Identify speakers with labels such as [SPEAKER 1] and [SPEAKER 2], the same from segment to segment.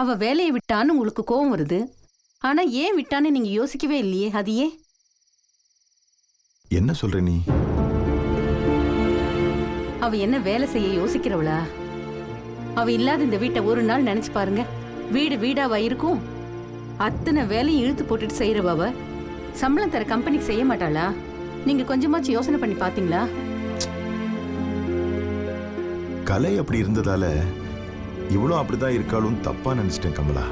[SPEAKER 1] அவ வேலையை விட்டான்னு உங்களுக்கு கோவம் வருது? ஆனா ஏன் விட்டான்னு நீங்க யோசிக்கவே இல்லையே அது ஏன்?
[SPEAKER 2] என்ன சொல்ற நீ?
[SPEAKER 1] அவ என்ன வேலை செய்ய யோசிக்கிறவளா? அவ இல்லாத இந்த வீட்டை ஒரு நாள் நினைச்சு பாருங்க. வீடு வீடாவா இருக்கும்? அத்தனை வேலையும் இழுத்து போட்டுட்டு செய்யறவ அவ? சம்பளம் தர கம்பெனிக்கு செய்ய மாட்டாளா? நீங்க கொஞ்சமாச்சும் யோசனை பண்ணி பாத்தீங்களா?
[SPEAKER 2] கலை அப்படி இருந்ததால இவ்வளோ அப்படிதான் இருக்காளும் தப்பா நினைச்சிட்டேன் கமலா.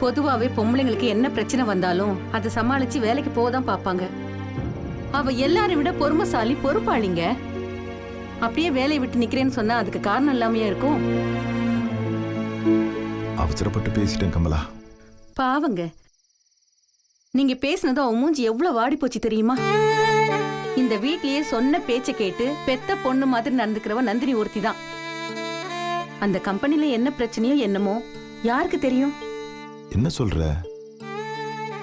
[SPEAKER 1] பொதுவாவே பொம்பளைங்களுக்கு என்ன பிரச்சனை வந்தாலும் அதை சமாளிச்சு வேலைக்கு போதான் பாப்பாங்க அவ எல்லாரை விட பொறுமைசாலி பொறுப்பாளிங்க. அப்படியே வேலையை விட்டு நிக்கிறேன்னு சொன்னா அதுக்கு காரணம் இல்லாமையா இருக்கும்?
[SPEAKER 2] அவசரப்பட்டு பேசிட்டேன் கமலா.
[SPEAKER 1] பாவங்க. நீங்க பேசுனதும் அவன் மூஞ்சி எவ்வளவு வாடி போச்சு தெரியுமா? இந்த வீட்லயே சொன்ன பேச்ச கேட்டு பெத்த பொண்ணு மாதிரி நடந்துக்கிறவ நந்தினி ஒருத்தி தான் அந்த கம்பெனில என்ன பிரச்சனையோ என்னமோ யாருக்கு தெரியும்?
[SPEAKER 2] என்ன சொல்ற?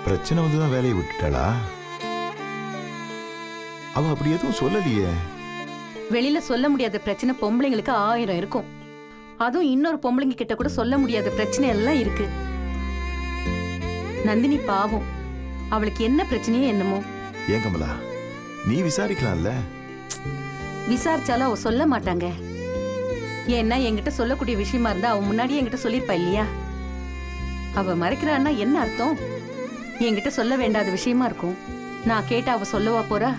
[SPEAKER 2] பிரச்சனை வந்துதான் வேலையை விட்டுட்டாளா? அவ அப்படி எதுவும் சொல்லலையே.
[SPEAKER 1] வெளியில சொல்ல முடியாத பிரச்சனை பொம்பளைங்களுக்கு ஆயிரம் இருக்கும். அதுவும் இன்னொரு பொம்பளைங்க கிட்ட கூட சொல்ல முடியாத பிரச்சனை எல்லாம் இருக்கு. நந்தினி பாவம். அவளுக்கு என்ன பிரச்சனையோ என்னமோ.
[SPEAKER 2] ஏன் கமலா? நீ விசாரிக்கலாம்ல?
[SPEAKER 1] விசாரிச்சாலும் அவ சொல்ல மாட்டாங்க. ஏன்னா என்கிட்ட சொல்லக்கூடிய விஷயமா இருந்தா அவ முன்னாடியே என்கிட்ட சொல்லிருப்பா இல்லையா? அவ மறைக்கிறான்னா என்ன அர்த்தம்? என்கிட்ட சொல்ல வேண்டாத விஷயமா இருக்கும். நான் கேட்டா அவ சொல்லவா போறா?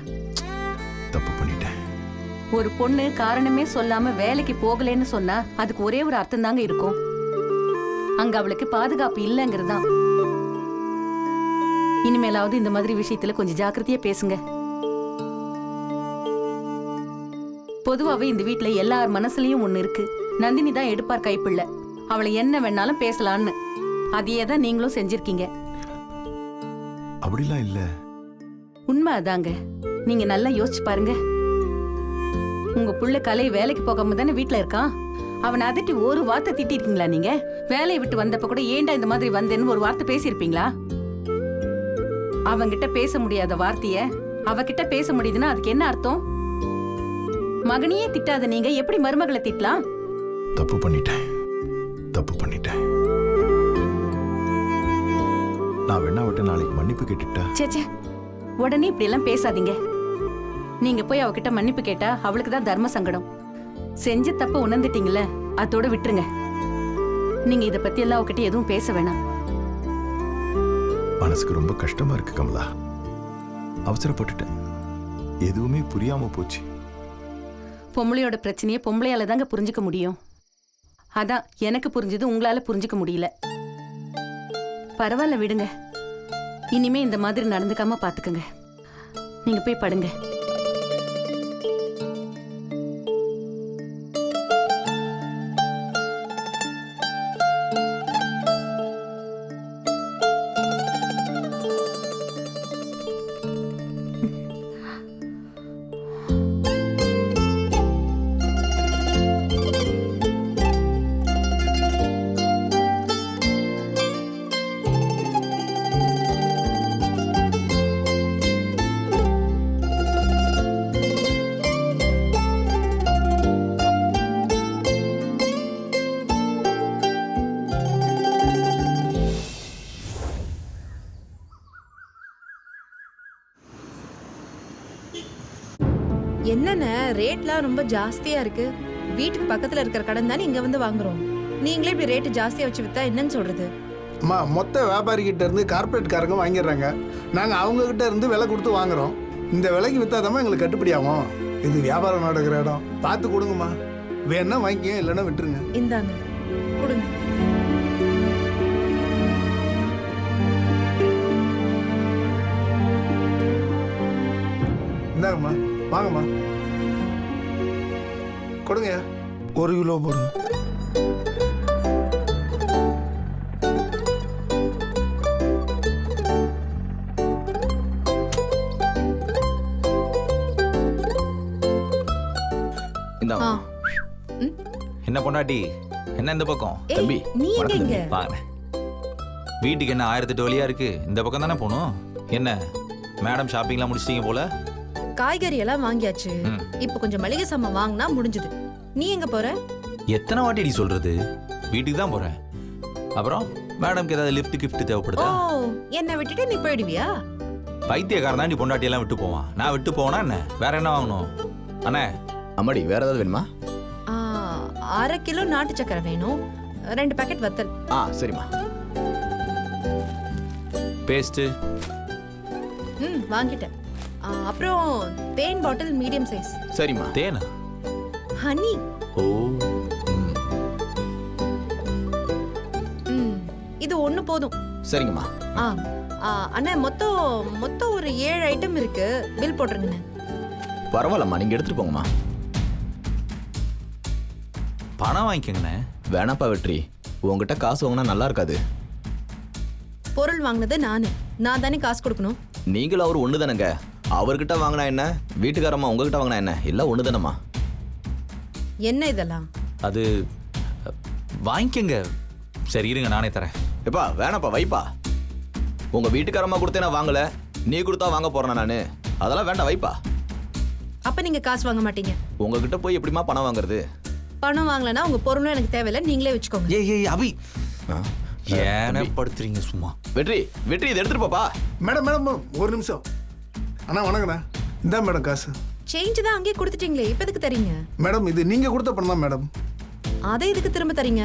[SPEAKER 2] தப்பு பண்ணிட்டேன்.
[SPEAKER 1] ஒரு பொண்ணு காரணமே சொல்லாம வேலைக்கு போகலைன்னு சொன்னா அதுக்கு ஒரே ஒரு அர்த்தம் தாங்க இருக்கும். அங்க அவளுக்கு பாதுகாப்பு இல்லைங்கிறதுதான். இனிமேலாவது இந்த மாதிரி விஷயத்துல கொஞ்சம் ஜாக்கிரதையா பேசுங்க. பொதுவாவே இந்த வீட்ல எல்லார் மனசுலயும் ஒண்ணு இருக்கு. நந்தினி தான் எடுப்பார் கைப்பிள்ளை. அவளை என்ன வேணாலும் பேசலான்னு. அதையே தான் நீங்களும் செஞ்சிருக்கீங்க.
[SPEAKER 2] அப்படிலாம் இல்ல.
[SPEAKER 1] உண்மை அதாங்க. நீங்க நல்லா யோசிச்சு பாருங்க. உங்க புள்ள கலை வேலைக்கு போகாம தானே வீட்ல இருக்கான்? அவனை அதட்டி ஒரு வார்த்தை திட்டிருக்கீங்களா நீங்க? வேலையை விட்டு வந்தப்ப கூட ஏன்டா இந்த மாதிரி வந்தேன்னு ஒரு வார்த்தை பேசியிருப்பீங்களா? அவங்கிட்ட பேச முடியாத வார்த்தைய அவகிட்ட பேச முடியுதுன்னா அதுக்கு என்ன அர்த்தம்? மகனையே திட்டாத நீங்க எப்படி மருமகளை திட்டலாம்?
[SPEAKER 2] தப்பு பண்ணிட்டேன். தப்பு பண்ணிட்டேன். நான் வேணா விட்டு நாளைக்கு மன்னிப்பு கேட்டுட்டா?
[SPEAKER 1] ச்சே ச்சே. உடனே இப்படி எல்லாம் பேசாதீங்க. நீங்க போய் அவகிட்ட மன்னிப்பு கேட்டா அவளுக்கு தான் தர்ம சங்கடம். செஞ்ச தப்ப உணர்ந்துட்டீங்கல்ல அதோட விட்டுருங்க. நீங்க இத பத்தி எல்லாம் அவகிட்ட எதுவும் பேச வேணாம்.
[SPEAKER 2] மனசுக்கு ரொம்ப கஷ்டமா இருக்கு கமலா. அவசரப்பட்டுட்டேன். எதுவுமே புரியாம போச்சு.
[SPEAKER 1] பொம்பளையோட பிரச்சனையை பொம்பளையால தாங்க புரிஞ்சுக்க முடியும். அதான் எனக்கு புரிஞ்சது உங்களால புரிஞ்சுக்க முடியல. பரவாயில்ல விடுங்க. இனிமே இந்த மாதிரி நடந்துக்காம பாத்துக்கங்க. நீங்க போய் படுங்க.
[SPEAKER 3] ரேட்லாம் ரொம்ப ஜாஸ்தியா இருக்கு. வீட்டுக்கு பக்கத்துல இருக்கிற கடன் தானே இங்க வந்து வாங்குறோம். நீங்களே இப்படி ரேட்டு ஜாஸ்தியா வச்சு வித்தா என்னன்னு சொல்றது?
[SPEAKER 4] அம்மா மொத்த வியாபாரிகிட்ட இருந்து கார்ப்பரேட்காரங்க வாங்கிடுறாங்க. நாங்கள் அவங்க கிட்ட இருந்து விலை கொடுத்து வாங்குறோம். இந்த விலைக்கு வித்தாதாம்மா எங்களுக்கு கட்டுப்படி ஆகும். இது வியாபாரம் நடக்கிற இடம். பார்த்து கொடுங்கம்மா. வேணா வாங்கிக்கங்க இல்லைன்னா விட்டுருங்க.
[SPEAKER 3] இந்தாங்க. கொடுங்க.
[SPEAKER 4] இந்தாங்கம்மா. வாங்கம்மா. கொடுங்க. ஒரு கிலோ போடுங்க.
[SPEAKER 5] இந்தா
[SPEAKER 3] ஆ. ம்.
[SPEAKER 5] என்ன பொண்டாட்டி? என்ன இந்த பக்கம்? தம்பி
[SPEAKER 3] நீ எங்க?
[SPEAKER 5] வீட்டுக்கு என்ன ஆயிரத்தி எட்டு வழியா இருக்கு? இந்த பக்கம் தானே போகணும்? என்ன? மேடம் ஷாப்பிங்லாம் முடிச்சிட்டீங்க போல?
[SPEAKER 3] காய்கறி எல்லாம் வாங்கியாச்சு. இப்போ கொஞ்சம் மளிகை சாமான் வாங்கினா முடிஞ்சது. நீ எங்க போற?
[SPEAKER 5] எத்தனை வாட்டி அடி சொல்றது? வீட்டுக்கு தான் போறேன். அப்புறம் மேடம்க்கு ஏதாவது லிஃப்ட் கிஃப்ட்
[SPEAKER 3] ஓ
[SPEAKER 5] தேவைப்படுதா
[SPEAKER 3] என்னை விட்டுட்டு நீ போயிடுவியா?
[SPEAKER 5] பைத்தியக்காரன் தாண்டி பொண்டாட்டி எல்லாம் விட்டு போவான். நான் விட்டு போனா என்ன? வேற என்ன வாங்கணும்? அண்ணே.
[SPEAKER 6] அம்மாடி வேற ஏதாவது வேணுமா?
[SPEAKER 3] ஆ, அரை கிலோ நாட்டு சக்கரை வேணும். ரெண்டு பாக்கெட் வத்தல்.
[SPEAKER 6] ஆ சரிம்மா.
[SPEAKER 5] பேஸ்ட்டு
[SPEAKER 3] ம் வாங்கிட்டேன். அப்புறம் தேன் பாட்டில் மீடியம் சைஸ்.
[SPEAKER 6] சரிம்மா.
[SPEAKER 5] தேனா?
[SPEAKER 3] ஹனி.
[SPEAKER 5] ஓ.
[SPEAKER 6] ம்,
[SPEAKER 3] இது ஒன்று போதும்.
[SPEAKER 6] சரிங்கம்மா.
[SPEAKER 3] ஆ ஆ, அண்ணா மொத்தம் மொத்தம் ஒரு ஏழு ஐட்டம் இருக்கு. பில் போட்டுருங்கண்ணே
[SPEAKER 6] பரவாயில்லம்மா நீங்க எடுத்துட்டு போங்கம்மா.
[SPEAKER 5] பணம் வாங்கிக்கங்கண்ணே.
[SPEAKER 6] வேணாப்பா வெற்றி. உங்ககிட்ட காசு வாங்கினா நல்லா இருக்காது.
[SPEAKER 3] பொருள் வாங்கினது நானு. நான் தானே காசு கொடுக்கணும்.
[SPEAKER 6] நீங்களும் அவர் ஒன்று தானேங்க அவர்கிட்ட வாங்கினா என்ன? வீட்டுக்காரம்மா உங்ககிட்ட வாங்கினா என்ன? எல்லாம் ஒன்று தானம்மா
[SPEAKER 3] என்ன இதெல்லாம்?
[SPEAKER 5] அது வாங்கிக்கங்க. சரி இருங்க நானே தரேன்.
[SPEAKER 6] எப்பா வேணாப்பா வைப்பா. உங்க வீட்டுக்காரம்மா கொடுத்தே நான் வாங்கல. நீ கொடுத்தா வாங்க போறேன் நானு? அதெல்லாம் வேண்டாம் வைப்பா.
[SPEAKER 3] அப்ப நீங்க காசு வாங்க மாட்டீங்க.
[SPEAKER 6] உங்ககிட்ட போய் எப்படிம்மா பணம் வாங்குறது?
[SPEAKER 3] பணம் வாங்கலைன்னா உங்க பொருளும் எனக்கு தேவையில்லை நீங்களே வச்சுக்கோங்க.
[SPEAKER 5] ஏய் ஏய் அபி.
[SPEAKER 6] ஆ?
[SPEAKER 5] ஏன படுத்துறீங்க சும்மா.
[SPEAKER 6] வெற்றி வெற்றி இதை எடுத்துட்டு போப்பா.
[SPEAKER 4] மேடம் மேடம், ஒரு நிமிஷம். அண்ணா வணக்கண்ணா இந்தா மேடம் காசு.
[SPEAKER 3] சேஞ்ச் தான் அங்கேயே கொடுத்துட்டீங்களே இப்ப எதுக்கு தரீங்க?
[SPEAKER 4] மேடம் இது நீங்கள் கொடுத்த பணம் தான் மேடம்.
[SPEAKER 3] அதை எதுக்கு திரும்ப தரீங்க?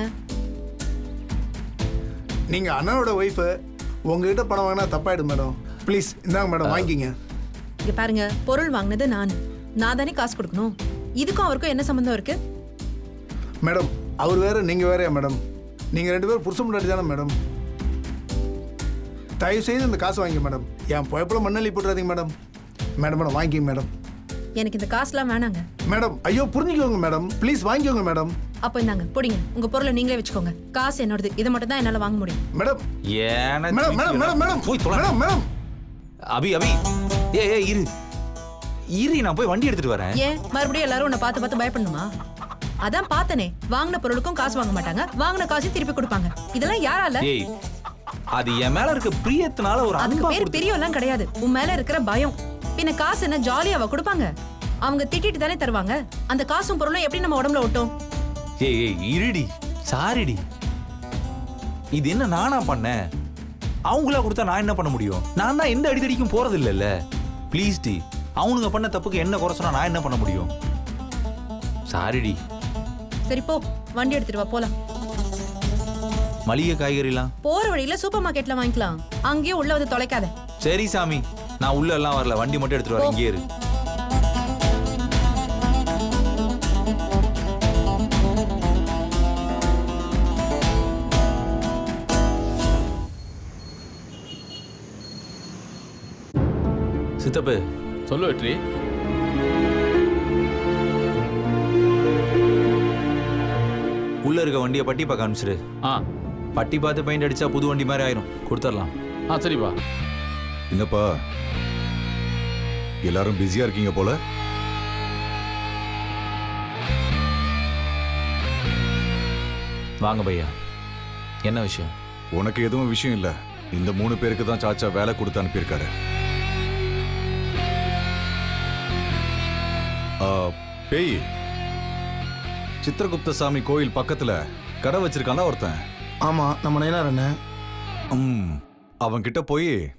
[SPEAKER 4] நீங்கள் அண்ணனோட ஒய்ஃபு உங்ககிட்ட பணம் வாங்கினா தப்பாயிடும் மேடம். ப்ளீஸ் இந்தாங்க மேடம் வாங்கிக்கிங்க.
[SPEAKER 3] இங்க பாருங்க பொருள் வாங்கினது நான். நான் தானே காசு கொடுக்கணும். இதுக்கும் அவருக்கும் என்ன சம்பந்தம் இருக்கு?
[SPEAKER 4] மேடம் அவர் வேற நீங்கள் வேறயா மேடம்? நீங்கள் ரெண்டு பேரும் புருஷன் முன்னாடி தானே மேடம்? தயவு செய்து இந்த காசு வாங்கிக்க மேடம். என் புயப்பில் மண்ணள்ளி போட்டுறாதீங்க மேடம். மேடம் மேடம் வாங்கிக்கங்க மேடம்
[SPEAKER 3] எனக்கு இந்த காசுலாம் வேணாங்க.
[SPEAKER 4] மேடம் ஐயோ புரிஞ்சுக்கோங்க மேடம் ப்ளீஸ் வாங்கிக்கோங்க மேடம்
[SPEAKER 3] அப்போ இந்தாங்க பிடிங்க. உங்க பொருளை நீங்களே வச்சுக்கோங்க. காசு என்னோடது. இதை மட்டும் தான் என்னால வாங்க முடியும்.
[SPEAKER 4] மேடம்
[SPEAKER 5] ஏன
[SPEAKER 4] மேடம் மேடம் மேடம் மேடம்
[SPEAKER 5] போய் தொலை.
[SPEAKER 4] Madam madam
[SPEAKER 5] Abhi Abhi. ஏய் ஏய் இரு. இரு நான் போய் வண்டி எடுத்துட்டு வரேன்.
[SPEAKER 3] ஏன்? மறுபடியும் எல்லாரும் உன்னை பார்த்து பார்த்து பயப்படணுமா? அதான் பார்த்தனே. வாங்கின பொருளுக்கும் காசு வாங்க மாட்டாங்க. வாங்கின காசையும் திருப்பி கொடுப்பாங்க. இதெல்லாம் யாரால?
[SPEAKER 5] ஏய் அது என் மேல இருக்க பிரியத்தினால ஒரு
[SPEAKER 3] அதுக்கு பேர் பெரியவெல்லாம் கிடையாது. உன் மேல இருக்கிற பயம். பின்ன காசு என்ன ஜாலியாவா கொடுப்பாங்க? அவங்க திட்டிட்டு தானே தருவாங்க. அந்த காசும் பொருளும் எப்படி நம்ம உடம்புல ஒட்டும்?
[SPEAKER 5] ஏய் ஏய் இருடி. சாரிடி. இது என்ன நானா பண்ணேன்? அவங்களா கொடுத்தா நான் என்ன பண்ண முடியும்? நான் தான் எந்த அடிதடிக்கும் போறது இல்லைல்ல ப்ளீஸ் டி. அவனுங்க பண்ண தப்புக்கு என்ன குறை சொன்னா நான் என்ன பண்ண முடியும்? சாரிடி.
[SPEAKER 3] சரி போ. வண்டி எடுத்துட்டு வா போலாம்.
[SPEAKER 5] மளிகை காய்கறிலாம்?
[SPEAKER 3] போற வழியில சூப்பர் மார்க்கெட்ல வாங்கிக்கலாம். அங்கேயும் உள்ள வந்து தொலைக்காத.
[SPEAKER 5] சரி சாமி. நான் உள்ள எல்லாம் வரல. வண்டி மட்டும் எடுத்துட்டு வரேன். இங்கே இரு. சித்தப்பு.
[SPEAKER 7] சொல்லு வெற்றி.
[SPEAKER 5] உள்ள இருக்க வண்டியை பட்டி பார்க்க அனுப்பிச்சிரு.
[SPEAKER 7] ஆ.
[SPEAKER 5] பட்டி பார்த்து பெயிண்ட் அடிச்சா புது வண்டி மாதிரி ஆயிரும். கொடுத்துடலாம்.
[SPEAKER 7] ஆ சரிப்பா
[SPEAKER 2] என்னப்பா? எல்லாரும் பிஸியா இருக்கீங்க போல.
[SPEAKER 5] வாங்க பையா. என்ன விஷயம்?
[SPEAKER 2] உனக்கு எதுவும் விஷயம் இல்ல. இந்த மூணு பேருக்கு தான் சாச்சா வேலை கொடுத்து அனுப்பியிருக்காரு. ஆ, பேய். சித்திரகுப்த சாமி கோயில் பக்கத்துல கடை வச்சிருக்கான்ல ஒருத்தன்.
[SPEAKER 4] ஆமாம் நம்ம நயனார் அண்ணன்.
[SPEAKER 2] ம் அவன் கிட்ட போய்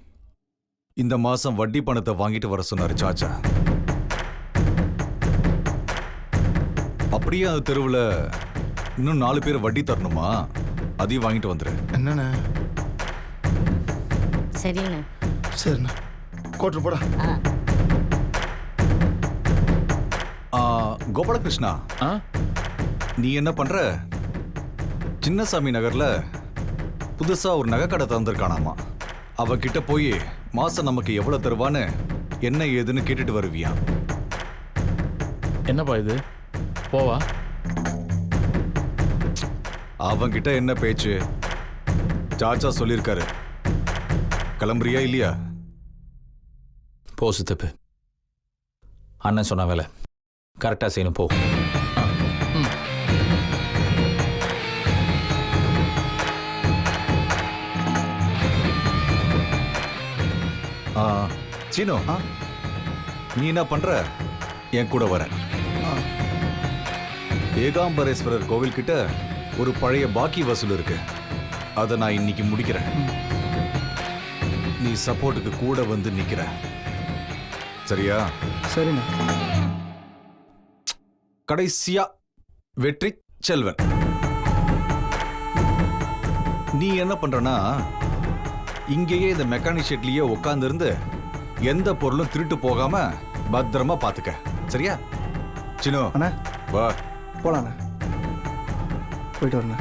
[SPEAKER 2] இந்த மாசம் வட்டி பணத்தை வாங்கிட்டு வர சொன்னாரு சாச்சா. அப்படியே அந்த தெருவுல இன்னும் நாலு பேர் வட்டி தரணுமா? அதையும் வாங்கிட்டு வந்துரு.
[SPEAKER 4] என்னண்ணே?
[SPEAKER 8] சரிண்ணே.
[SPEAKER 4] சரிண்ணே. கோட்டு போடா.
[SPEAKER 2] ஆ, கோபாலகிருஷ்ணா.
[SPEAKER 7] ஆ?
[SPEAKER 2] நீ என்ன பண்ற? சின்னசாமி நகர்ல புதுசா ஒரு நகைக்கடை திறந்திருக்கானாமா. அவகிட்ட போய் மாசம் நமக்கு எவ்வளவு தருவான்னு என்ன ஏதுன்னு கேட்டுட்டு வருவியா?
[SPEAKER 7] என்னப்பா இது? போவா?
[SPEAKER 2] அவன்கிட்ட என்ன பேச்சு? சாச்சா சொல்லியிருக்காரு கிளம்புறியா இல்லையா?
[SPEAKER 5] போ சித்தப்பு. அண்ணன் சொன்ன வேலை. கரெக்டாக செய்யணும் போ.
[SPEAKER 2] சீனு நீ என்ன பண்ற? என் கூட வர. ஏகாம்பரேஸ்வரர் கோவில் கிட்ட ஒரு பழைய பாக்கி வசூல் இருக்கு. அதை நான் இன்னைக்கு முடிக்கிறேன். நீ சப்போர்ட்டுக்கு கூட வந்து நிக்கிற. சரியா?
[SPEAKER 4] சரிண்ணா.
[SPEAKER 2] கடைசியா வெற்றி செல்வன். நீ என்ன பண்றனா? இங்கேயே இந்த மெக்கானிக் ஷெட்லயே உட்கார்ந்து இருந்து எந்த பொருளும் திருட்டு போகாம பத்திரமா பாத்துக்க. சரியா? சினு
[SPEAKER 4] அண்ணா.
[SPEAKER 2] வா.
[SPEAKER 4] போலாண்ணா. போயிட்டு வரண்ணா.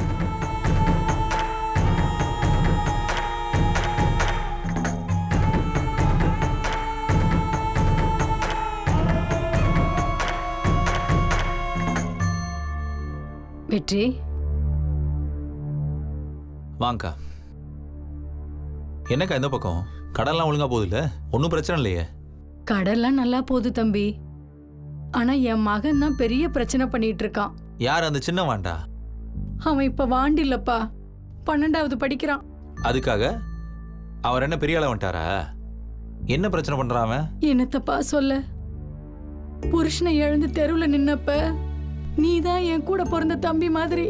[SPEAKER 8] வெற்றி.
[SPEAKER 5] வாங்கக்கா என்னக்கா இந்த பக்கம்? கடல்லாம் ஒழுங்கா போகுது இல்ல ஒன்றும் பிரச்சனை இல்லையே.
[SPEAKER 8] கடல்லாம் நல்லா போகுது தம்பி. ஆனா என் மகன் தான் பெரிய பிரச்சனை பண்ணிட்டு இருக்கான்.
[SPEAKER 5] யார் அந்த சின்ன வாண்டா?
[SPEAKER 8] அவன் இப்ப வாண்டி இல்லப்பா. பன்னெண்டாவது படிக்கிறான்.
[SPEAKER 5] அதுக்காக? அவர் என்ன பெரிய ஆள வந்துட்டாரா? என்ன பிரச்சனை பண்றான் அவன்?
[SPEAKER 8] என்னத்தப்பா சொல்ல? புருஷனை இழந்து தெருவுல நின்னப்ப நீ தான் என் கூட பிறந்த தம்பி மாதிரி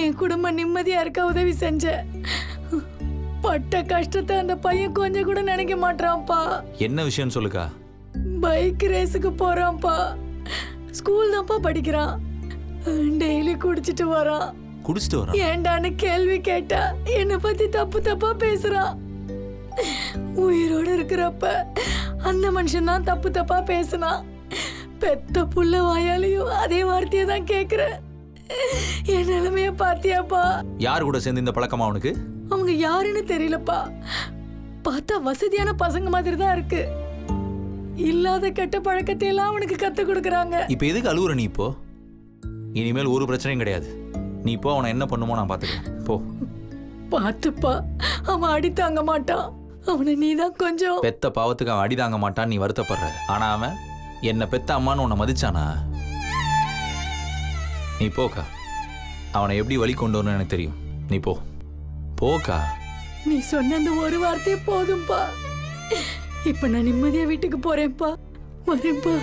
[SPEAKER 8] என் குடும்பம் நிம்மதியா இருக்க உதவி செஞ்ச. பட்ட கஷ்டத்தை அந்த பையன் கொஞ்சம் கூட நினைக்க மாட்டான்ப்பா
[SPEAKER 5] என்ன விஷயம்னு சொல்லுக்கா?
[SPEAKER 8] பைக் ரேஸுக்கு போறான்ப்பா. ஸ்கூல் தான்ப்பா படிக்கிறான். டெய்லி குடிச்சிட்டு வரான்.
[SPEAKER 5] குடிச்சிட்டு வரான்?
[SPEAKER 8] ஏண்டான்னு கேள்வி கேட்டா என்னை பத்தி தப்பு தப்பா பேசுறான். உயிரோட இருக்கிறப்ப அந்த மனுஷன் தான் தப்பு தப்பா பேசுனான். பெத்த புள்ள வாயாலையும் அதே வார்த்தையை தான் கேக்குறேன். என் நிலைமைய பாத்தியாப்பா
[SPEAKER 5] யார் கூட சேர்ந்து இந்த பழக்கமா அவனுக்கு?
[SPEAKER 8] அவங்க யாருன்னு தெரியலப்பா. பார்த்தா வசதியான பசங்க மாதிரி தான் இருக்கு. இல்லாத கெட்ட பழக்கத்தை எல்லாம் அவனுக்கு கத்து கொடுக்கறாங்க.
[SPEAKER 5] இப்போ எதுக்கு அழுவுற நீ இப்போ? இனிமேல் ஒரு பிரச்சனையும் கிடையாது. நீ இப்போ அவனை என்ன பண்ணுமோ நான் பார்த்துக்கிறேன். போ.
[SPEAKER 8] பார்த்துப்பா. அவன் அடி தாங்க மாட்டான். அவனை நீதான் கொஞ்சம்.
[SPEAKER 5] பெத்த பாவத்துக்கு அவன் அடி தாங்க மாட்டான் நீ வருத்தப்படுற. ஆனா அவன் என்ன பெத்த அம்மான்னு உன்னை மதிச்சானா? நீ போக்கா. அவனை எப்படி வழி கொண்டு வரணும்னு எனக்கு தெரியும். நீ போ. போக்கா
[SPEAKER 8] நீ சொன்ன அந்த ஒரு வார்த்தை போதும்பா. இப்ப நான் நிம்மதியா வீட்டுக்கு போறேன்ப்பா. வரேன்ப்பா.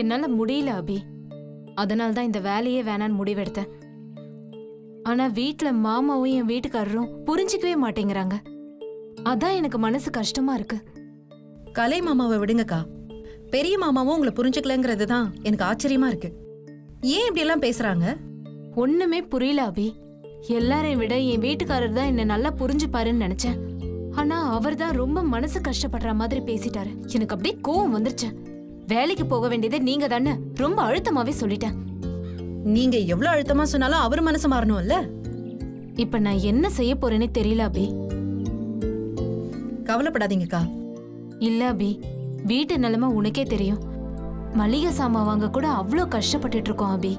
[SPEAKER 9] என்னால முடியல அபி. அதனால தான் இந்த வேலையே வேணான்னு முடிவெடுத்தேன். ஆனா வீட்ல மாமாவும் என் வீட்டுக்காரரும் புரிஞ்சிக்கவே மாட்டேங்கிறாங்க. அதான் எனக்கு மனசு கஷ்டமா இருக்கு.
[SPEAKER 3] கலை மாமாவை விடுங்கக்கா. பெரிய மாமாவும் உங்களை புரிஞ்சுக்கலங்கிறது தான் எனக்கு ஆச்சரியமா இருக்கு. ஏன் இப்படி எல்லாம் பேசுறாங்க?
[SPEAKER 9] ஒண்ணுமே புரியல அபி. எல்லாரையும் விட என் வீட்டுக்காரர் தான் என்ன நல்லா புரிஞ்சுப்பாருன்னு நினைச்சேன். ஆனா அவர் தான் ரொம்ப மனசு கஷ்டப்படுற மாதிரி பேசிட்டாரு. எனக்கு அப்படியே கோவம் வந்துருச்சு. வேலைக்கு போக வேண்டியது நீங்க தானே ரொம்ப அழுத்தமாவே சொல்லிட்டேன்.
[SPEAKER 3] நீங்க எவ்வளவு அழுத்தமா சொன்னாலும் அவர் மனசு மாறணும்ல?
[SPEAKER 9] இப்ப நான் என்ன செய்ய போறேனே தெரியல அபி.
[SPEAKER 3] கவலைப்படாதீங்கக்கா.
[SPEAKER 9] இல்ல அபி. வீட்டு நிலைமை உனக்கே தெரியும். மளிகை சாமான் வாங்க கூட அவ்வளோ கஷ்டப்பட்டுட்டு இருக்கோம் அபி.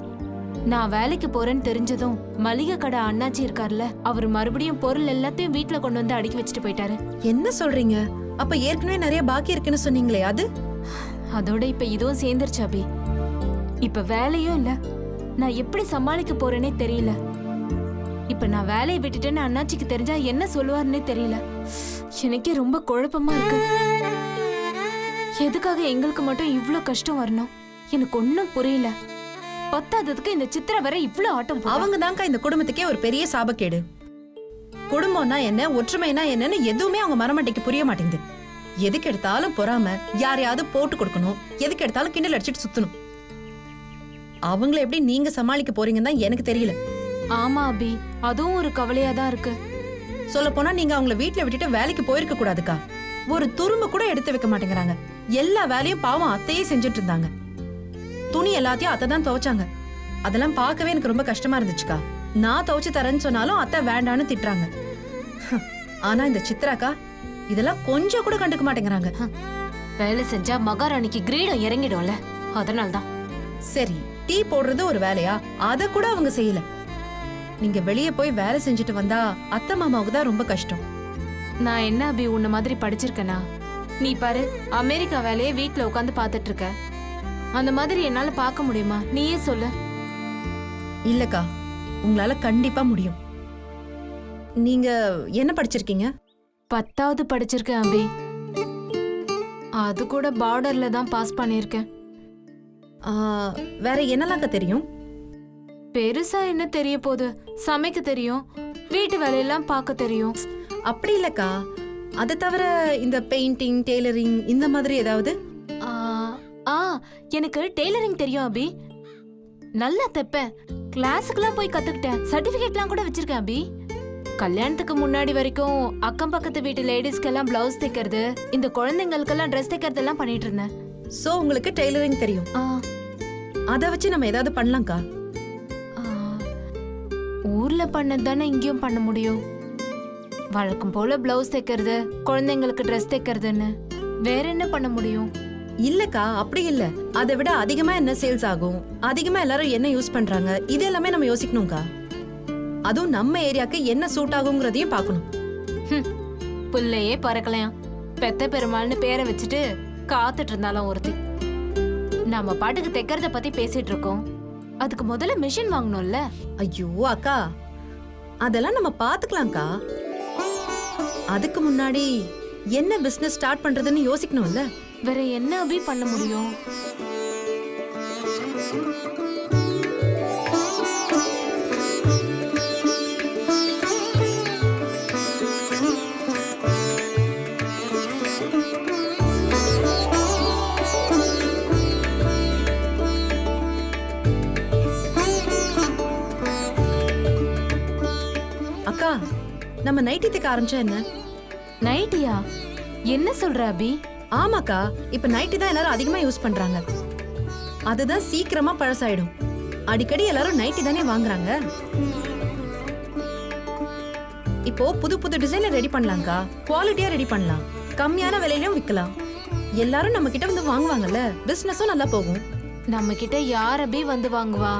[SPEAKER 9] நான் வேலைக்கு போறேன்னு தெரிஞ்சதும் மளிகை கடை அண்ணாச்சி இருக்கார்ல அவர் மறுபடியும் பொருள் எல்லாத்தையும் வீட்ல கொண்டு வந்து அடுக்கி வச்சுட்டு போயிட்டாரு.
[SPEAKER 3] என்ன சொல்றீங்க? அப்ப ஏற்கனவே நிறைய பாக்கி இருக்குன்னு சொன்னீங்களே அது?
[SPEAKER 9] அதோட இப்ப இதுவும் சேர்ந்துருச்சு அபி. இப்ப வேலையும் இல்ல. நான் எப்படி சமாளிக்க போறேனே தெரியல. இப்ப நான் வேலையை விட்டுட்டேன்னு அண்ணாச்சிக்கு தெரிஞ்சா என்ன சொல்லுவாருன்னே தெரியல. எனக்கே ரொம்ப குழப்பமா இருக்கு. எதுக்காக எங்களுக்கு மட்டும் இவ்ளோ கஷ்டம் வரணும்? எனக்கு ஒன்னும் புரியல. பத்தாததுக்கு இந்த சித்திர வரை இவ்ளோ ஆட்டம்
[SPEAKER 3] அவங்க தான்க்கா இந்த குடும்பத்துக்கே ஒரு பெரிய சாபக்கேடு. குடும்பம்னா என்ன ஒற்றுமைனா என்னன்னு எதுவுமே அவங்க மரமட்டைக்கு புரிய மாட்டேங்குது. எதுக்கு எடுத்தாலும் பொறாம யாரையாவது போட்டு கொடுக்கணும். எதுக்கு எடுத்தாலும் கிண்டல் அடிச்சிட்டு சுத்தணும். அவங்கள எப்படி நீங்க சமாளிக்க போறீங்கன்னு தான் எனக்கு தெரியல.
[SPEAKER 9] ஆமா அபி. அதுவும் ஒரு கவலையா தான் இருக்கு.
[SPEAKER 3] சொல்ல போனா நீங்க அவங்கள வீட்ல விட்டுட்டு வேலைக்கு போயிருக்க கூடாதுக்கா. ஒரு துரும்பு கூட எடுத்து வைக்க மாட்டேங்கிறாங்க. எல்லா வேலையும் பாவம் அத்தையே செஞ்சுட்டு இருந்தாங்க. துணி எல்லாத்தையும் அத்தை தான் துவைச்சாங்க. அதெல்லாம் பார்க்கவே எனக்கு ரொம்ப கஷ்டமா இருந்துச்சுக்கா. நான் துவைச்சு தரேன்னு சொன்னாலும் அத்தை வேண்டான்னு திட்டுறாங்க. ஆனா இந்த சித்ராக்கா இதெல்லாம் கொஞ்சம் கூட கண்டுக்க மாட்டேங்கிறாங்க.
[SPEAKER 9] வேலை செஞ்சா மகாராணிக்கு கிரீடம் இறங்கிடும்ல. அதனால்தான்.
[SPEAKER 3] சரி டீ போடுறது ஒரு வேலையா? அத கூட அவங்க செய்யல. நீங்க வெளியே போய் வேலை செஞ்சுட்டு வந்தா அத்தை மாமாவுக்கு தான் ரொம்ப கஷ்டம்.
[SPEAKER 9] நான் என்ன அபி உன்ன மாதிரி படிச்சிருக்கேனா? நீ பாரு அமெரிக்கா வேலையை வீட்ல உட்காந்து பார்த்துட்டு இருக்க அந்த மாதிரி என்னால பார்க்க முடியுமா? நீயே சொல்லு.
[SPEAKER 3] இல்லக்கா உங்களால கண்டிப்பா முடியும். நீங்க என்ன படிச்சிருக்கீங்க?
[SPEAKER 9] பத்தாவது படிச்சிருக்கேன் அபி. அது கூட பார்டர்ல தான் பாஸ் பண்ணியிருக்கேன்.
[SPEAKER 3] வேற என்னலாங்க தெரியும்?
[SPEAKER 9] பெருசா என்ன தெரிய போகுது? சமைக்க தெரியும். வீட்டு வேலையெல்லாம் பார்க்க தெரியும்.
[SPEAKER 3] அப்படி இல்லக்கா. அதை தவிர இந்த பெயிண்டிங் டெய்லரிங் இந்த மாதிரி ஏதாவது?
[SPEAKER 9] ஆ, ஆ எனக்கு டெய்லரிங் தெரியும் அபி. நல்லா தைப்பேன். கிளாஸுக்குலாம் போய் கத்துக்கிட்டேன். சர்டிபிகேட்லாம் கூட வச்சிருக்கேன் அபி. கல்யாணத்துக்கு முன்னாடி வரைக்கும் அக்கம் பக்கத்து வீட்டு லேடிஸ்க்கெல்லாம் பிளவுஸ் தைக்கிறது இந்த குழந்தைங்களுக்கெல்லாம் ட்ரெஸ் தைக்கிறதெல்லாம் பண்ணிட்டு இருந்தேன்.
[SPEAKER 3] சோ உங்களுக்கு டெய்லரிங் தெரியும்.
[SPEAKER 9] ஆ,
[SPEAKER 3] அதை வச்சு நம்ம ஏதாவது பண்ணலாம்க்கா?
[SPEAKER 9] ஆ, ஊர்ல பண்ணது தானே இங்கேயும் பண்ண முடியும். வழக்கம் போல பிளவுஸ் தைக்கிறது குழந்தைங்களுக்கு ட்ரெஸ் தைக்கிறதுன்னு. வேற என்ன பண்ண முடியும்?
[SPEAKER 3] இல்லக்கா அப்படி இல்ல. அதை விட அதிகமா என்ன சேல்ஸ் ஆகும்? அதிகமா எல்லாரும் என்ன யூஸ் பண்றாங்க? இது எல்லாமே நம்ம யோசிக்கணும்க்கா. அதுவும் நம்ம ஏரியாக்கு என்ன சூட் ஆகுங்கிறதையும் பார்க்கணும்.
[SPEAKER 9] புள்ளையே பறக்கலையாம். பெத்த பெருமாள்னு பேரை வச்சுட்டு காத்துட்டு இருந்தாலும் ஒருத்தி. நம்ம பாட்டுக்கு தைக்கிறத பத்தி பேசிட்டு இருக்கோம் அதுக்கு முதல்ல மிஷின் வாங்கணும்ல.
[SPEAKER 3] ஐயோ அக்கா. அதெல்லாம் நம்ம பாத்துக்கலாம்க்கா. அதுக்கு முன்னாடி என்ன பிசினஸ் ஸ்டார்ட் பண்றதுன்னு யோசிக்கணும்ல.
[SPEAKER 9] வேற என்ன அபி பண்ண முடியும்?
[SPEAKER 3] நம்ம நைட்டி தைக்க ஆரம்பிச்சா என்ன?
[SPEAKER 9] நைட்டியா என்ன சொல்ற அபி?
[SPEAKER 3] ஆமாக்கா இப்ப நைட்டி தான் எல்லாரும் அதிகமா யூஸ் பண்றாங்க. அதுதான் சீக்கிரமா பழசாயிடும். அடிக்கடி எல்லாரும் நைட்டி தானே வாங்குறாங்க. இப்போ புது புது டிசைன்ல ரெடி பண்ணலாம்க்கா. குவாலிட்டியா ரெடி பண்ணலாம். கம்மியான விலையிலயும் விற்கலாம் எல்லாரும் நம்ம கிட்ட வந்து வாங்குவாங்கல்ல பிசினஸும் நல்லா போகும்.
[SPEAKER 9] நம்ம கிட்ட யார் அபி வந்து வாங்குவா?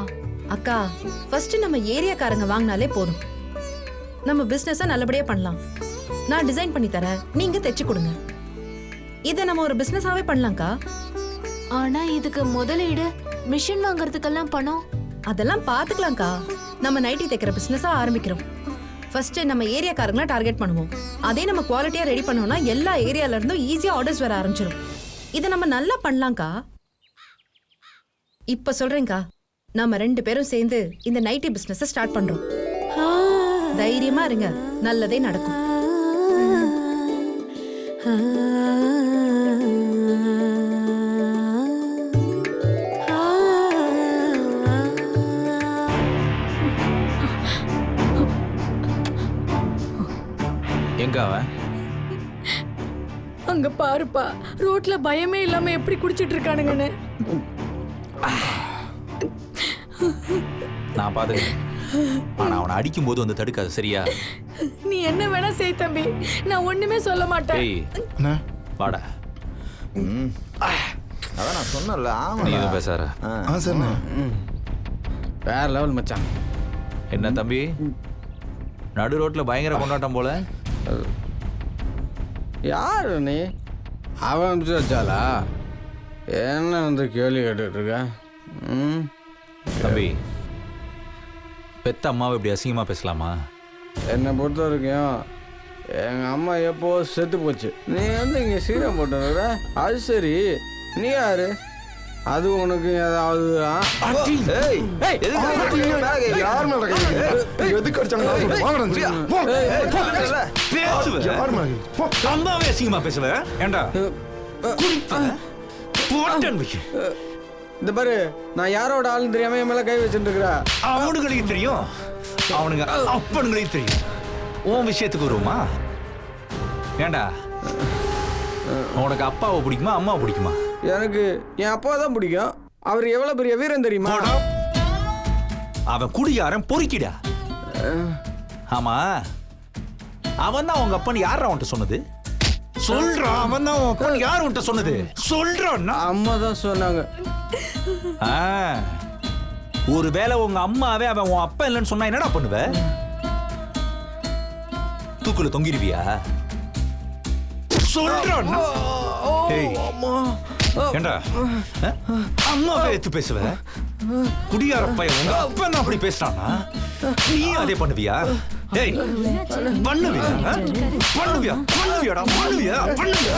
[SPEAKER 3] அக்கா ஃபர்ஸ்ட் நம்ம ஏரியாக்காரங்க வாங்கினாலே போதும். நம்ம பிசினஸ நல்லபடியா பண்ணலாம். நான் டிசைன் பண்ணி தரேன். நீங்க தைச்சு கொடுங்க. இதை நம்ம ஒரு பிசினஸாவே பண்ணலாம்க்கா?
[SPEAKER 9] ஆனா இதுக்கு முதலீடு மிஷின் வாங்குறதுக்கெல்லாம் பணம்.
[SPEAKER 3] அதெல்லாம் பாத்துக்கலாம்க்கா. நம்ம நைட்டி தைக்கிற பிசினஸா ஆரம்பிக்கிறோம். ஃபர்ஸ்ட் நம்ம ஏரியாக்காரங்கள டார்கெட் பண்ணுவோம். அதே நம்ம குவாலிட்டியா ரெடி பண்ணோம்னா எல்லா ஏரியால இருந்தும் ஈஸியா ஆர்டர்ஸ் வர ஆரம்பிச்சிடும் இதை நம்ம நல்லா பண்ணலாம்க்கா. இப்ப சொல்றேன்க்கா. நாம ரெண்டு பேரும் சேர்ந்து இந்த நைட்டி பிசினஸ் ஸ்டார்ட் பண்றோம். தைரியமா இருங்க. நல்லதே நடக்கும்.
[SPEAKER 5] எங்க அவன்
[SPEAKER 8] அங்க பாருப்பா ரோட்ல பயமே இல்லாம எப்படி குடிச்சிட்டு இருக்கானுங்கன்னு.
[SPEAKER 5] நான் பாத்துக்கிறேன். ஆனா அவனை அடிக்கும் போது வந்து தடுக்காது சரியா?
[SPEAKER 8] நீ என்ன வேணா செய் தம்பி. நான் ஒண்ணுமே சொல்ல மாட்டேன்.
[SPEAKER 5] ஏய் வாடா.
[SPEAKER 6] ம். அதான் நான் சொன்னேன்ல
[SPEAKER 5] நீ
[SPEAKER 6] ஆமா
[SPEAKER 5] எதுவும் பேசார
[SPEAKER 4] ஆ. சரிண்ணே
[SPEAKER 7] வேற லெவல் மச்சான்.
[SPEAKER 5] என்ன தம்பி? நடு ரோட்ல பயங்கர கொண்டாட்டம் போல.
[SPEAKER 7] யார் நீ? அவன் அனுப்பிச்சு வச்சாளா? என்ன வந்து கேள்வி கேட்டுட்டு இருக்க? ம்.
[SPEAKER 5] தம்பி பெத்த அம்மாவை இப்படி அசிங்கமா பேசலாமா?
[SPEAKER 7] என்னை பொறுத்த வரைக்கும் எங்கள் அம்மா எப்போ செத்து போச்சு. நீ வந்து இங்கே சீரம் போட்டுருக்குற அது சரி. நீ யாரு? அது உனக்கு ஏதாவது.
[SPEAKER 5] அம்மாவே அசிங்கமா பேசல ஏண்டா? போட்டன்
[SPEAKER 7] இந்த பாரு நான் யாரோட ஆளுன்னு தெரியாம என் மேல கை வச்சுட்டு இருக்கிற
[SPEAKER 5] அவனுங்களுக்கு தெரியும். அவனுங்க அப்பனுங்களுக்கு தெரியும். உன் விஷயத்துக்கு வருவோமா? ஏண்டா? உனக்கு அப்பாவை பிடிக்குமா அம்மாவை பிடிக்குமா?
[SPEAKER 7] எனக்கு என் அப்பா தான் பிடிக்கும். அவர் எவ்வளவு பெரிய வீரன் தெரியுமா.
[SPEAKER 5] அவன் குடியாரன் பொறுக்கிடா. ஆமா. அவன் தான் உங்க அப்பன் யார் அவன்கிட்ட சொன்னது? சொல்றான் அவன் தான் உன் யார் உன்கிட்ட சொன்னது? சொல்றான்
[SPEAKER 7] அம்மா தான் சொன்னாங்க
[SPEAKER 5] ஒருவேளை உங்க அம்மாவே அவன் உன் அப்பா இல்லைன்னு சொன்னா என்னடா பண்ணுவ? தூக்குல தொங்கிருவியா? சொல்றான் ஏண்டா? அம்மாவே எடுத்து பேசுவ? குடியார பையன் உங்க அப்பா அப்படி பேசுறானா நீ அதே பண்ணுவியா? டேய் பண்ணுவியா? பண்ணுவியா? பண்ணுவியாடா பண்ணுவியா பண்ணுவியா?